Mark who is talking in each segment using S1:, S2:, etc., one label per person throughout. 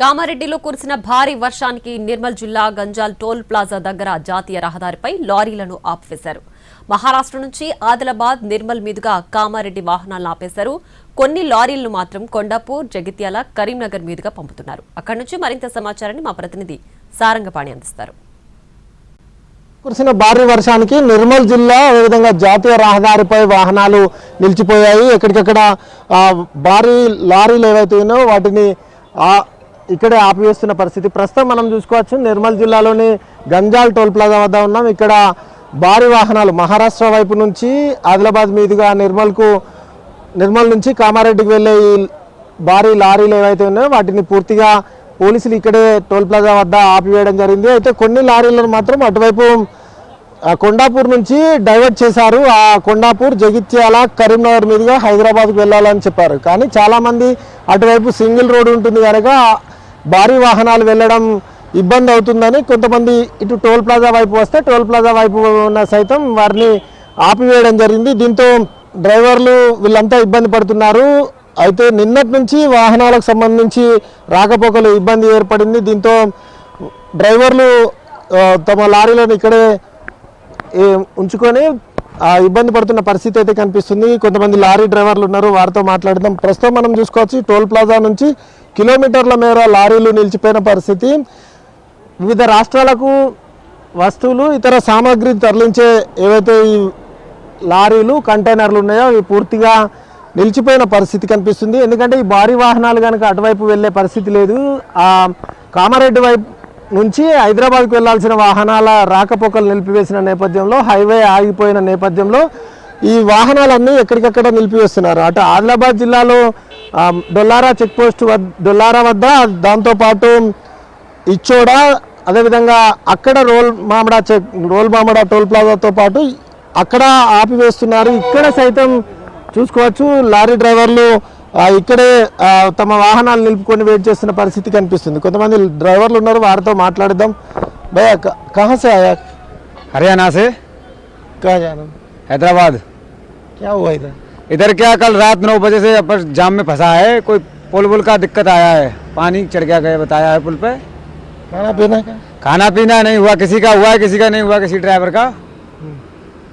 S1: కామారెడ్డిలో కురిసిన భారీ వర్షానికి నిర్మల్ జిల్లా గంజాల్ టోల్ ప్లాజా దగ్గర జాతీయ రహదారిపై లారీలను ఆపివేశారు. మహారాష్ట్ర నుంచి ఆదిలాబాద్ నిర్మల్ మీదుగా కామారెడ్డి వాహనాలను ఆపేశారు. కొన్ని లారీలను మాత్రం కొండాపూర్ జగిత్యాల కరీంనగర్ మీదుగా పంపుతున్నారు. అక్కడి నుంచి మరింత సమాచారాన్ని మా ప్రతినిధి సారంగపాణి అందిస్తారు.
S2: కురిసిన భారీ వర్షానికి నిర్మల్ జిల్లా అదేవిధంగా జాతీయ రహదారిపై వాహనాలు నిలిచిపోయాయి. ఎక్కడికక్కడ భారీ లారీలు ఏవైతే ఉన్నాయో వాటిని ఇక్కడే ఆపివేస్తున్న పరిస్థితి. ప్రస్తుతం మనం చూసుకోవచ్చు నిర్మల్ జిల్లాలోని గంజాల్ టోల్ ప్లాజా వద్ద ఉన్నాం. ఇక్కడ భారీ వాహనాలు మహారాష్ట్ర వైపు నుంచి ఆదిలాబాద్ మీదుగా నిర్మల్కు నిర్మల్ నుంచి కామారెడ్డికి వెళ్ళే ఈ భారీ లారీలు ఏవైతే ఉన్నాయో వాటిని పూర్తిగా పోలీసులు ఇక్కడే టోల్ ప్లాజా వద్ద ఆపివేయడం జరిగింది. అయితే కొన్ని లారీలను మాత్రం అటువైపు కొండాపూర్ నుంచి డైవర్ట్ చేశారు. ఆ కొండాపూర్ జగిత్యాల కరీంనగర్ మీదుగా హైదరాబాద్కు వెళ్ళాలని చెప్పారు. కానీ చాలామంది అటువైపు సింగిల్ రోడ్ ఉంటుంది కనుక భారీ వాహనాలు వెళ్ళడం ఇబ్బంది అవుతుందని కొంతమంది ఇటు టోల్ ప్లాజా వైపు వస్తే టోల్ ప్లాజా వైపు ఉన్న సైతం వారిని ఆపివేయడం జరిగింది. దీంతో డ్రైవర్లు వీళ్ళంతా ఇబ్బంది పడుతున్నారు. అయితే నిన్నటి నుంచి వాహనాలకు సంబంధించి రాకపోకలు ఇబ్బంది ఏర్పడింది. దీంతో డ్రైవర్లు తమ లారీలను ఇక్కడే ఉంచుకొని ఆ ఇబ్బంది పడుతున్న పరిస్థితి అయితే కనిపిస్తుంది. కొంతమంది లారీ డ్రైవర్లు ఉన్నారు వారితో మాట్లాడదాం. ప్రస్తుతం మనం చూసుకోవచ్చు టోల్ ప్లాజా నుంచి కిలోమీటర్ల మేర లారీలు నిలిచిపోయిన పరిస్థితి. వివిధ రాష్ట్రాలకు వస్తువులు ఇతర సామాగ్రి తరలించే ఏవైతే ఈ లారీలు కంటైనర్లు ఉన్నాయో అవి పూర్తిగా నిలిచిపోయిన పరిస్థితి కనిపిస్తుంది. ఎందుకంటే ఈ భారీ వాహనాలు కనుక అటువైపు వెళ్ళే పరిస్థితి లేదు. ఆ కామారెడ్డి వైపు నుంచి హైదరాబాద్కు వెళ్ళాల్సిన వాహనాల రాకపోకలు నిలిపివేసిన నేపథ్యంలో హైవే ఆగిపోయిన నేపథ్యంలో ఈ వాహనాలన్నీ ఎక్కడికక్కడ నిలిపివేస్తున్నారు. అటు ఆదిలాబాద్ జిల్లాలో డొల్లారా చెక్ పోస్ట్ వద్ద డొల్లారా వద్ద దాంతోపాటు ఇచ్చోడ అదేవిధంగా అక్కడ రోల్ మామిడా చెక్ రోల్ మామిడా టోల్ ప్లాజాతో పాటు అక్కడ ఆపివేస్తున్నారు. ఇక్కడ సైతం చూసుకోవచ్చు లారీ డ్రైవర్లు ఆ, ఇక్కడే ఆ, తమ వాహనాలు నిలుపుకొని వెయిట్ చేస్తున్న పరిస్థితి కనిపిస్తుంది కొంతమంది డ్రైవర్లు ఉన్నారు వారితో మాట్లాడదాం భయ కహా సే ఆయా
S3: हरियाणा से
S2: कहाँ जाना
S3: हैदराबाद
S2: क्या हुआ इधर
S3: इधर क्या कल रात नौ बजे से अपन जाम में फंसा है कोई पुल बुल का दिक्कत आया है पानी चढ़ गया गया बताया है पुल पे
S2: खाना पीना क्या
S3: खाना पीना नहीं हुआ किसी का हुआ है किसी का नहीं हुआ किसी ड्राइवर का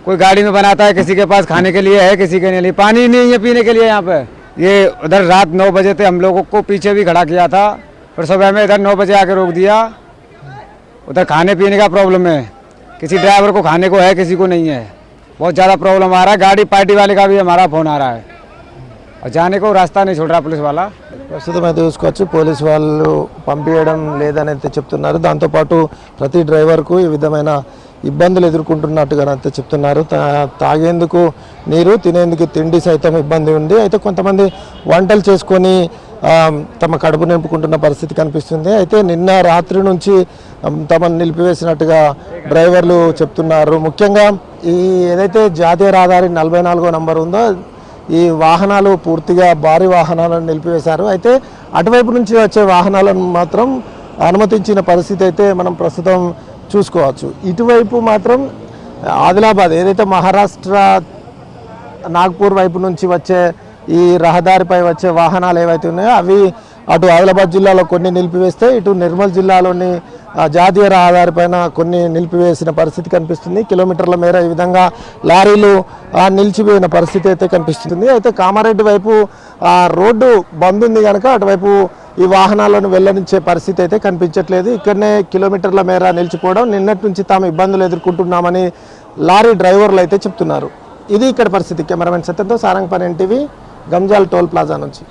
S3: कोई गाड़ी में बनाता है, किसी के पास खाने के लिए है, किसी के लिए। पानी नहीं है पीने के लिए यहाँ पे। ये उधर रात नौ बजे थे, हम लोगों को पीछे भी खड़ा किया था फिर सुबह में इधर नौ बजे आके रोक दिया। उधर खाने पीने का प्रॉब्लम है। किसी ड्राइवर को खाने को है, किसी को नहीं है। बहुत ज़्यादा प्रॉब्लम आ रहा है। गाड़ी पार्टी वाले का भी हमारा फ़ोन आ रहा है। और जाने को रास्ता नहीं छोड़ रहा पुलिस वाला।
S2: ప్రస్తుతం అయితే చూసుకోవచ్చు. పోలీసు వాళ్ళు పంపించడం లేదని అయితే చెప్తున్నారు దాంతోపాటు ప్రతి డ్రైవర్కు ఈ విధమైన ఇబ్బందులు ఎదుర్కొంటున్నట్టుగా అయితే చెప్తున్నారు. తా- తాగేందుకు నీరు తినేందుకు తిండి సైతం ఇబ్బంది ఉంది. అయితే కొంతమంది వంటలు చేసుకొని తమ కడుపు నింపుకుంటున్న పరిస్థితి కనిపిస్తుంది. అయితే నిన్న రాత్రి నుంచి తమను నిలిపివేసినట్టుగా డ్రైవర్లు చెప్తున్నారు. ముఖ్యంగా ఈ ఏదైతే జాతీయ రహదారి నలభై నాలుగో నంబర్ ఉందో ఈ వాహనాలు పూర్తిగా భారీ వాహనాలను నిలిపివేశారు. అయితే అటువైపు నుంచి వచ్చే వాహనాలను మాత్రం అనుమతించిన పరిస్థితి అయితే మనం ప్రస్తుతం చూసుకోవచ్చు. ఇటువైపు మాత్రం ఆదిలాబాద్ ఏదైతే మహారాష్ట్ర నాగ్పూర్ వైపు నుంచి వచ్చే ఈ రహదారిపై వచ్చే వాహనాలు ఏవైతే ఉన్నాయో అవి అటు ఆదిలాబాద్ జిల్లాలో కొన్ని నిలిపివేస్తే ఇటు నిర్మల్ జిల్లాలోని జాతీయ రహదారిపైన కొన్ని నిలిపివేసిన పరిస్థితి కనిపిస్తుంది. కిలోమీటర్ల మేర ఈ విధంగా లారీలు నిలిచిపోయిన పరిస్థితి అయితే కనిపిస్తుంది. అయితే కామారెడ్డి వైపు రోడ్డు బంద్ ఉంది కనుక అటువైపు ఈ వాహనాలను వెళ్ళనిచ్చే పరిస్థితి అయితే కనిపించట్లేదు. ఇక్కడనే కిలోమీటర్ల మేర నిలిచిపోవడం నిన్నటి నుంచి తాము ఇబ్బందులు ఎదుర్కొంటున్నామని లారీ డ్రైవర్లు అయితే చెప్తున్నారు. ఇది ఇక్కడ పరిస్థితి. కెమెరామెన్ సత్యంతో Sarangapani NTV Ganjal toll plaza నుంచి.